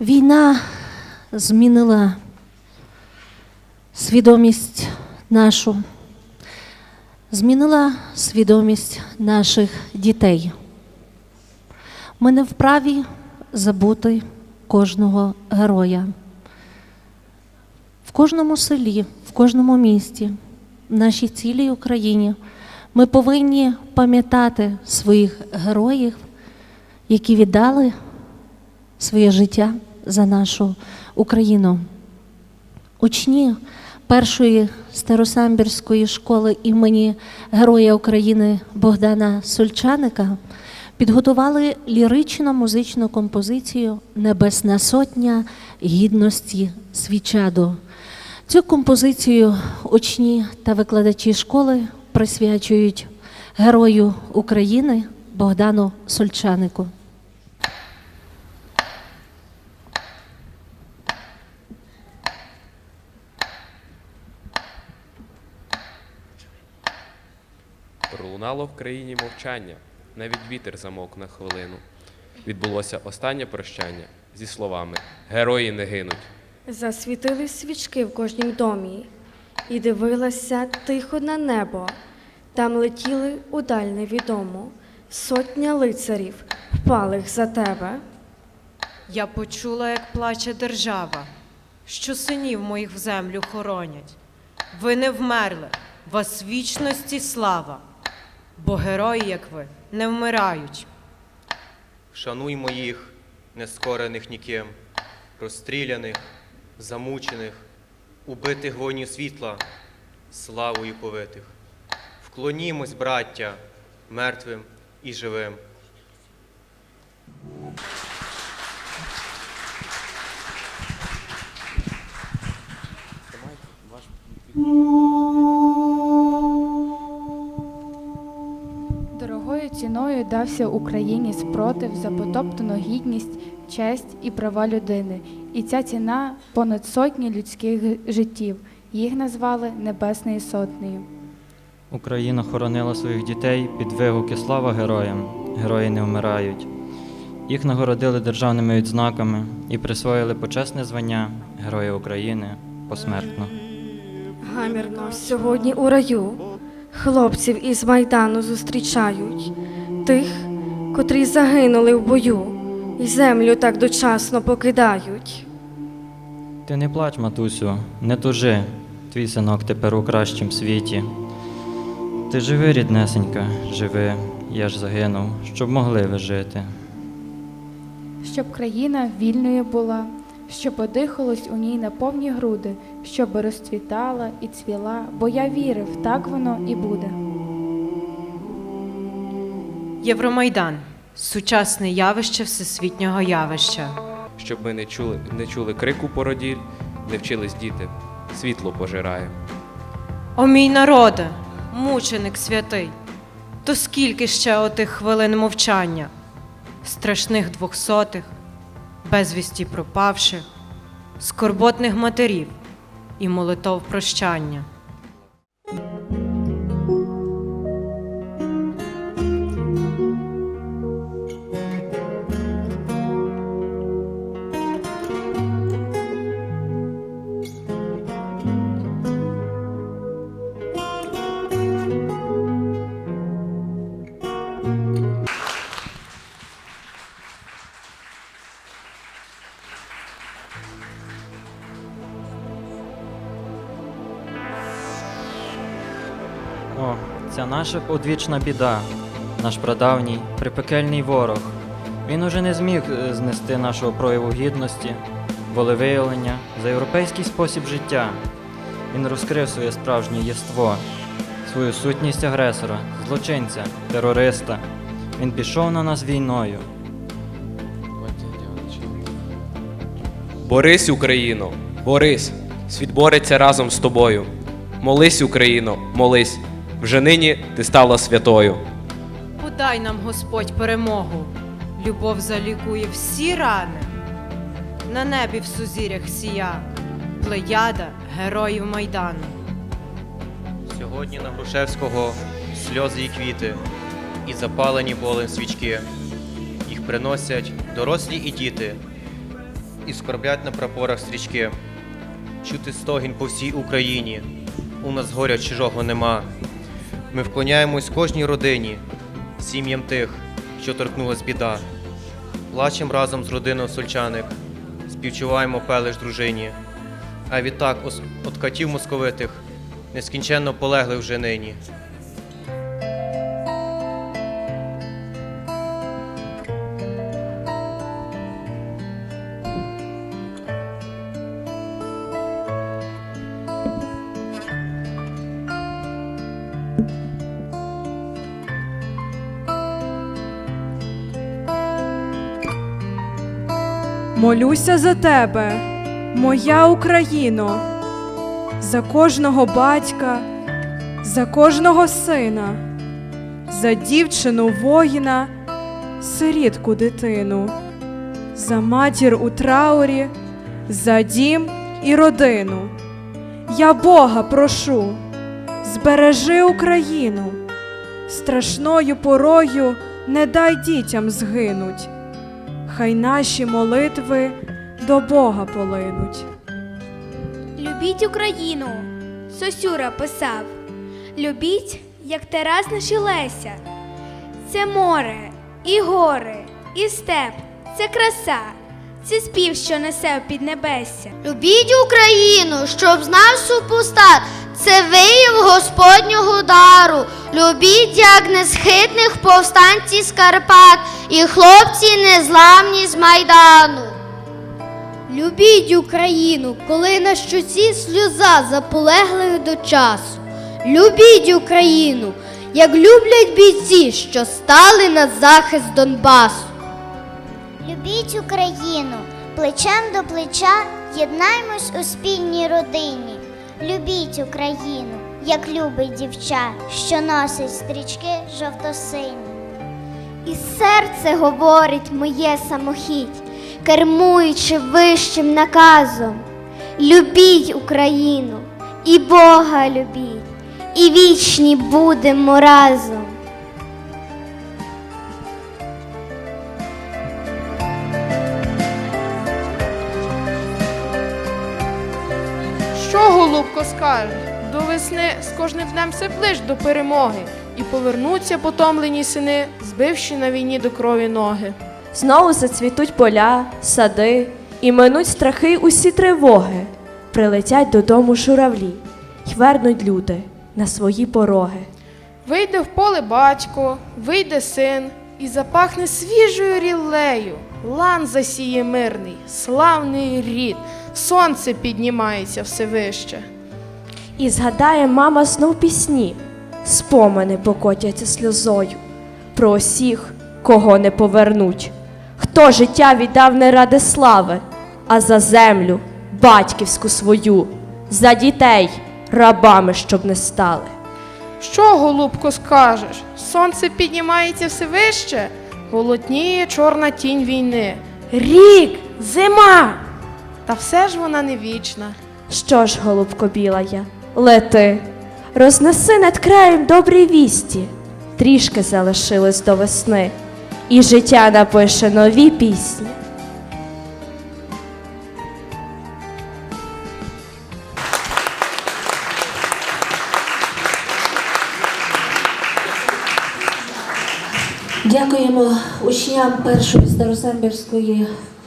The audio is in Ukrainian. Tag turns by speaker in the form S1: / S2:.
S1: Війна змінила свідомість нашу, змінила свідомість наших дітей. Ми не вправі забути кожного героя. В кожному селі, в кожному місті, в нашій цілій Україні ми повинні пам'ятати своїх героїв, які віддали своє життя за нашу Україну. Учні першої старосамбірської школи імені Героя України Богдана Сольчаника підготували лірично-музичну композицію Небесна сотня гідності свічаду. Цю композицію учні та викладачі школи присвячують Герою України Богдану Сольчанику.
S2: Пролунало в країні мовчання, навіть вітер замовк на хвилину. Відбулося останнє прощання зі словами Герої не гинуть.
S3: Засвітили свічки в кожнім домі, і дивилася тихо на небо. Там летіли удаль невідому сотня лицарів, впалих за тебе.
S4: Я почула, як плаче держава, що синів моїх в землю хоронять. Ви не вмерли, вас вічності слава, бо герої, як ви, не вмирають.
S5: Шануймо їх, нескорених ніким, розстріляних, замучених, убитих воїнів світла, славою повитих. Вклонімось, браття, мертвим і живим.
S6: Ціною дався Україні спротив за потоптану гідність, честь і права людини. І ця ціна понад сотні людських життів. Їх назвали Небесною сотнею.
S7: Україна хоронила своїх дітей під вигуки слава героям. Герої не вмирають. Їх нагородили державними відзнаками і присвоїли почесне звання Героя України посмертно.
S3: Гамірно сьогодні у раю хлопців із майдану зустрічають, тих, котрі загинули в бою, і землю так дочасно покидають.
S7: Ти не плач, матусю, не тужи, твій синок тепер у кращім світі. Ти живи, ріднесенька, живи, я ж загинув, щоб могли ви жити.
S6: Щоб країна вільною була, щоб подихалось у ній на повні груди, щоб розцвітала і цвіла, бо я вірив, так воно і буде.
S4: Євромайдан сучасне явище всесвітнього явища.
S2: Щоб ми не чули, не чули крику породіль, не вчились діти, світло пожирає.
S4: О мій народе, мученик святий, то скільки ще отих хвилин мовчання, страшних двохсотих, безвісті пропавших, скорботних матерів і молитов прощання.
S7: Ця наша одвічна біда, наш прадавній, припекельний ворог. Він уже не зміг е, знести нашого прояву гідності, волевиявлення за європейський спосіб життя. Він розкрив своє справжнє єство, свою сутність агресора, злочинця, терориста. Він пішов на нас війною.
S2: Борись, Україно, борись, світ бореться разом з тобою. Молись, Україно, молись, вже нині ти стала святою.
S4: Подай нам, Господь, перемогу. Любов залікує всі рани. На небі в сузір'ях сія, плеяда героїв Майдану.
S5: Сьогодні на Грушевського сльози і квіти, і запалені болем свічки. Їх приносять дорослі і діти. і скорблять на прапорах стрічки. Чути стогін по всій Україні. У нас горя чужого нема. Ми вклоняємось кожній родині, сім'ям тих, що торкнулась біда. Плачем разом з родиною сольчаник, співчуваємо пелеш дружині. А відтак от катів московитих нескінченно полегли вже нині.
S8: Молюся за тебе, моя Україно, за кожного батька, за кожного сина, за дівчину воїна, сирітку дитину, за матір у траурі, за дім і родину. Я Бога прошу, збережи Україну, страшною порою не дай дітям згинуть хай наші молитви до Бога полинуть.
S9: Любіть Україну, Сосюра писав. Любіть, як Тарас наш і Леся. Це море, і гори, і степ, це краса, це спів, що несе в піднебесся.
S10: Любіть Україну, щоб знав супостат, це вияв Господнього дару. Любіть, як несхитних повстанці з Карпат і хлопці незламні з Майдану. Любіть Україну, коли на щоці сльоза заполеглих до часу. Любіть Україну, як люблять бійці, що стали на захист Донбасу.
S11: Любіть Україну, плечем до плеча єднаймось у спільній родині. Любіть Україну, як любить дівча, що носить стрічки жовто-сині.
S10: І серце говорить моє самохідь, кермуючи вищим наказом. Любіть Україну, і Бога любіть, і вічні будемо разом.
S12: Що, голубко, скажеш? До весни з кожним днем все ближ до перемоги, і повернуться потомлені сини, збивши на війні до крові ноги.
S13: Знову зацвітуть поля, сади, і минуть страхи усі тривоги. Прилетять додому журавлі, й вернуть люди на свої пороги.
S12: Вийде в поле батько, вийде син, і запахне свіжою ріллею. Лан засіє мирний, славний рід, сонце піднімається все вище.
S13: І згадає мама знов пісні, спомини покотяться сльозою про усіх, кого не повернуть. Хто життя віддав не ради слави, а за землю, батьківську свою, за дітей, рабами, щоб не стали.
S12: Що, голубко, скажеш? Сонце піднімається все вище, голотніє чорна тінь війни. Рік, зима! Та все ж вона не вічна.
S13: Що ж, голубко білая, лети, рознеси над краєм добрі вісті, трішки залишилось до весни, і життя напише нові пісні.
S1: Дякуємо учням першої Старосамбірської